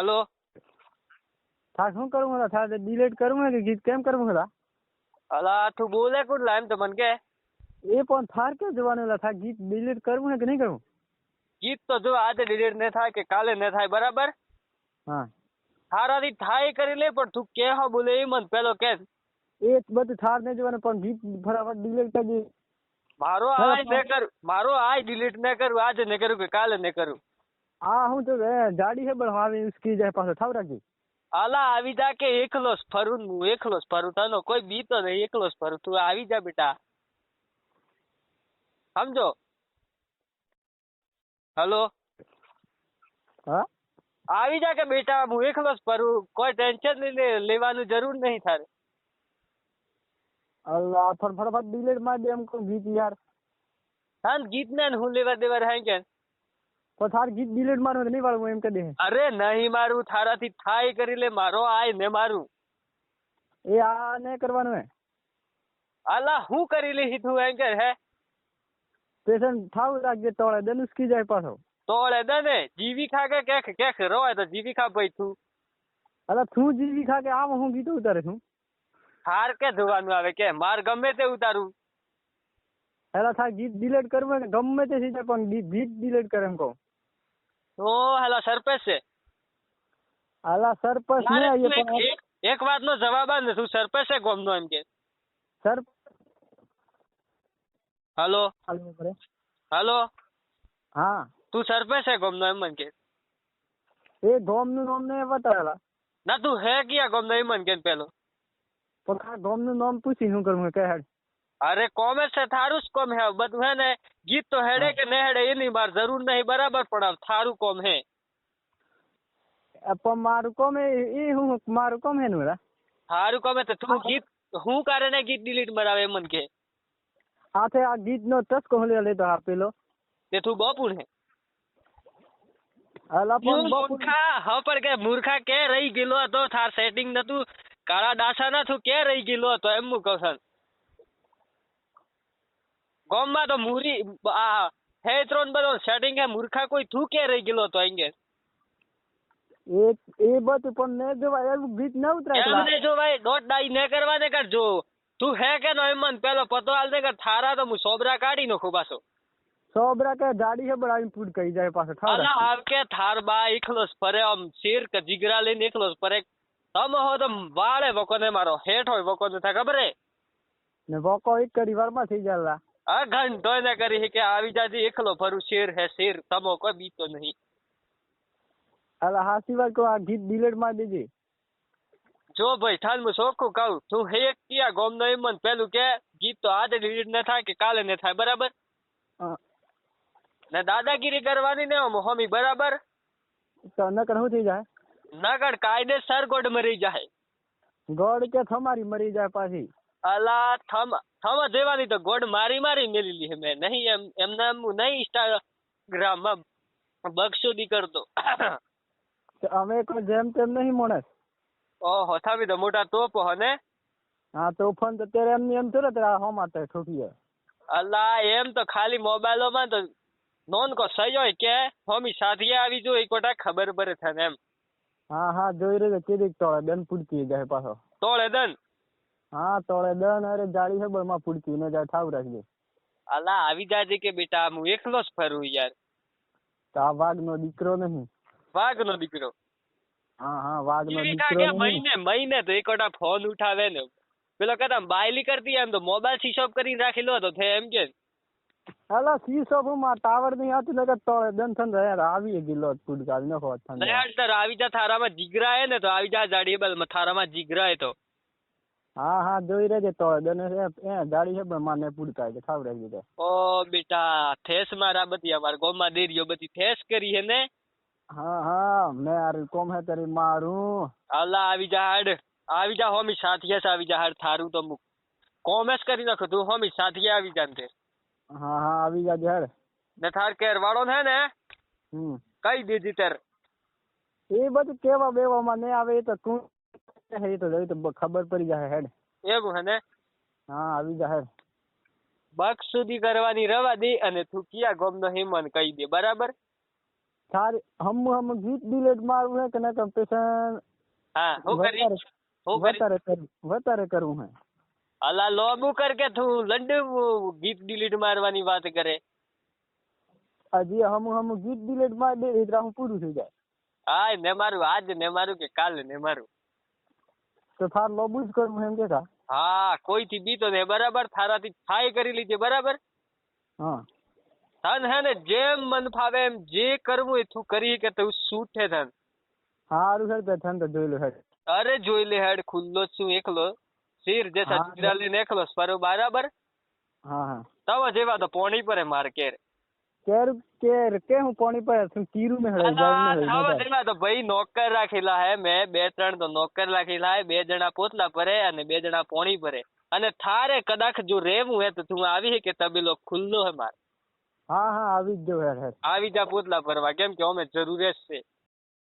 Hello થાક શું કરું હલા થાક ડિલેટ કરું કે ગીત કેમ કરું હલા અલા તું બોલે કુડ લાઈમ તો મને કે એ પણ થાર કે જવાનું હલા થાક ગીત ડિલેટ કરું કે નહીં કરું ગીત તો જો આજે ડિલેટ ન થાય કે કાલે ન થાય બરાબર હા થારાથી થાય કરી લે પણ તું કે હા બોલે એ મને પેલો કે એ બધું થાર ન જવાનું પણ ગીત ફટાફટ ડિલેટ કરી દે મારો આ ન કર મારો આ ડિલેટ ન કરું આજે ન કરું કે કાલે ન કરું आ हाँ, हूं तो जाड़ी है बड़वा में उसकी जय पास ठावरा की आला आवी के एकलो फरु नु एकलो फरु तनो कोई बीत तो नहीं एकलो फरु तू आवी जा बेटा समझो हेलो हां आवी के बेटा मु एकलो फरु कोई टेंशन ले लेवानो जरूर नहीं थारे अल्लाह फटाफट डिलीट मार दे हमको गीत यार हां गीत ने हूं लेवा देवर है क्या તો થાર ગીત ડિલીટ મારવું નહીં પાડું એમ કહી દે અરે નહીં મારું થારાથી થાય કરી લે મારો આય ને મારું એ આ ને કરવાનું હે આલા હું કરી લે તું એમ કે હે પેશન્ટ થાવ રાખજે તોળે દે ઉસકી જાય પાછો તોળે દે ને જીવી ખા કે કેખ કેખ રોય તો જીવી ખા ભાઈ તું અલા તું જીવી ખા કે આમ હું ગીત ઉતારે છું થાર કે ધોવાનું આવે કે માર ગમે તે ઉતારું એલા થા ગીત ડિલીટ કરવું ગમે તે સીધા પણ ગીત ડિલીટ કરે એમ કહું ઓ હાલા સરપંચ છે હાલા સરપંચ ને એક વાત નો જવાબ આ નથી સરપંચ છે ગોમ નો એમ કે સર હાલો હાલો હા તું સરપંચ છે ગોમ નો એમ મન કે એ ગોમ નું નામ ને બતાવેલા ના તું હે ક્યાં ગોમ નો એમ મન કે પેલો પણ આ ગોમ નું નામ પૂછી શું કરું કે હેડ अरे कॉमे से थारूस कम है बधुए ने गीत तो हेड़े के नहीं हेड़े इन बार जरूर नहीं बराबर पड़ा थारू कम है अपन मारुको में ये हूँ मारुको में कम है नूरा थारू कम तो तू हाँ। गीत हूँ कारण है गीत डिलीट मरावे मन के हां थे आ गीत नो तस को ले तो आप हाँ, पेलो ये तू बापुन है અલાપણ हाँ पर क्या મૂર્ખા क्या रही गिलो तो થાર सेटिंग ना तू कारा डासा ना तू क्या रही गिलो तो હું કહું ગોમમાં તો મુરી આ હે ત્રણ બધો સેટિંગ હે મૂર્ખા કોઈ થુ કે રહી ગયો તો અંગે એ એ બત પણ ને જોવાય એવું ગીત ન ઉતરાય એમને ભાઈ દોટ ડાઈ ને કરવા ને કર જો તું હે કે નો એમન પેલો પતો હાલ ને કર થારા તો હું સોબરા કાઢી નો પાછો સોબરા કે ગાડી હે બડાવી ફૂડ કહી જાય પાછો થારા અલા આવ કે થાર બા એકલો પરે આમ શેર કે જીગરા લઈને એકલો પરે તમ હો તો વાળે વકોને મારો હેઠ હોય વકોને થા ખબર હે ને વકો એક કરી વારમાં થઈ જાલા આ ઘંટો ને કરી કે આવી જાજી એકલો ભરું શેર હે શેર તમો કોઈ બીતો નહીં અલા હાસી વાત કો આ ગીત ડિલેટ માં દેજે જો ભાઈ થાન મુ સોખું કહું તું હે એક કિયા ગોમ નો મન પેલું કે ગીત તો આજે ડિલીટ ન થાય કે કાલે ન થાય બરાબર ને દાદાગીરી કરવાની ને હોમી બરાબર તો નકર શું થઈ જાય નકર સર ગોડ મરી જાય ગોડ કે થમારી મરી જાય પાછી અલા થમ થમ દેવાની તો ગોડ મારી મારી મેલી હે મેં નહીં એમ એમને એમ નહીં ઇન્સ્ટાગ્રામ માં બક્ષુદી કરતો અમે કોઈ જેમ તેમ નહીં માણસ ઓહો થાવી તો મોટા તોપ હો ને હા તો ફોન તો ત્યારે એમની એમ થોડે તારા હો માતે ઠોકીએ અલા એમ તો ખાલી મોબાઈલો માં તો નોન કો સહી હોય કે હોમી સાથીએ આવી જો એક કોટા ખબર પડે થાય એમ હા હા જોઈ રહ્યો કીધી તોળે દન પૂરતી જાય પાછો તોળે દન હા તોળે દન અરે જાળી છે બળમાં ફૂડકી ને જાય ઠાવ રાખજે અલા આવી જાજે કે બેટા હું એકલો જ ફરું યાર તા વાઘ નો દીકરો નહીં વાઘ નો દીકરો હા હા વાઘ નો દીકરો મહિને મહિને તો એક વટા ફોન ઉઠાવે ને પેલો કદા બાયલી કરતી એમ તો મોબાઈલ સીશોપ કરીને રાખેલો હતો થે એમ કે અલા સીશોપ માં ટાવર ની આતી લગત તોળે દન થન યાર આવી ગીલો ફૂડકાવી નખો થન યાર તાર આવી જા માં જીગરા હે ને તો આવી જા જાડીબલ માં થારામાં જીગરા હે તો હા હા જોઈ રહેજે તો દને એ દાડી છે પણ માને પૂરતા એટલે ખાવ રહેજે તો ઓ બેટા ઠેસ મારા બધી અમાર ગોમાં દેરીઓ બધી ઠેસ કરી હે ને હા હા મેં આર કોમ હે તારી મારું આલા આવી જા હાડ આવી જા હોમી સાથીએ આવી જા હાડ થારું તો મુક કોમેસ કરી નાખો તું હોમી સાથીએ આવી જા તે હા હા આવી જા હાડ ને થાર કેર વાળો ને ને હમ કઈ દીધી તેર એ બધું કેવા બેવામાં ને આવે એ તો તું રાહિતો તો લો તો ખબર પડી જશે હે એ હું હને હા આવી જ હર બક્ષ સુધી કરવાની રહેવા દે અને તું કિયા ગોમનો હેમન કઈ દે બરાબર થાર હમ હમ ગીક ડિલીટ મારું હે કેને કમ્પેન્સ હા હો કરી હો કરતા રહેતો કરતા કરું હે આલા લોબુ કરકે તું લડ ગીક ડિલીટ મારવાની વાત કરે અજી હમ હમ ગીક ડિલીટ માર બેહીદરા હું પૂરો થઈ જાય આ ને મારું આજ ને મારું કે કાલ ને મારું થાર લોબુ જ કરું એમ કે હા કોઈ થી બીતો ને બરાબર થારાથી થાય કરી લીધી બરાબર હા તન હે ને જેમ મન ફાવે એમ જે કરવું એ તું કરી કે તું છૂટે તન હારું હેડ થન તો જોઈ લે હેડ અરે જોઈ લે હેડ ખુલ્લો છું એકલો શીર જે સચિરા લઈને એકલો સ્પરો બરાબર હા હા તવા જેવા તો પોણી પર માર કેર કેર કે કે હું પોણી પર છું કીરું મે હળા તો ભાઈ નોકર રાખેલા હે મે બે ત્રણ તો નોકર રાખેલા હે બે જણા પોતલા પરે અને બે જણા પોણી પરે અને થારે કદાચ જો રેવું હે તો તું આવી હે કે તબેલો ખુલ્લો હે માર હા હા આવી જ જો હે આવી જા પોતલા ભરવા કેમ કે અમે જરૂર છે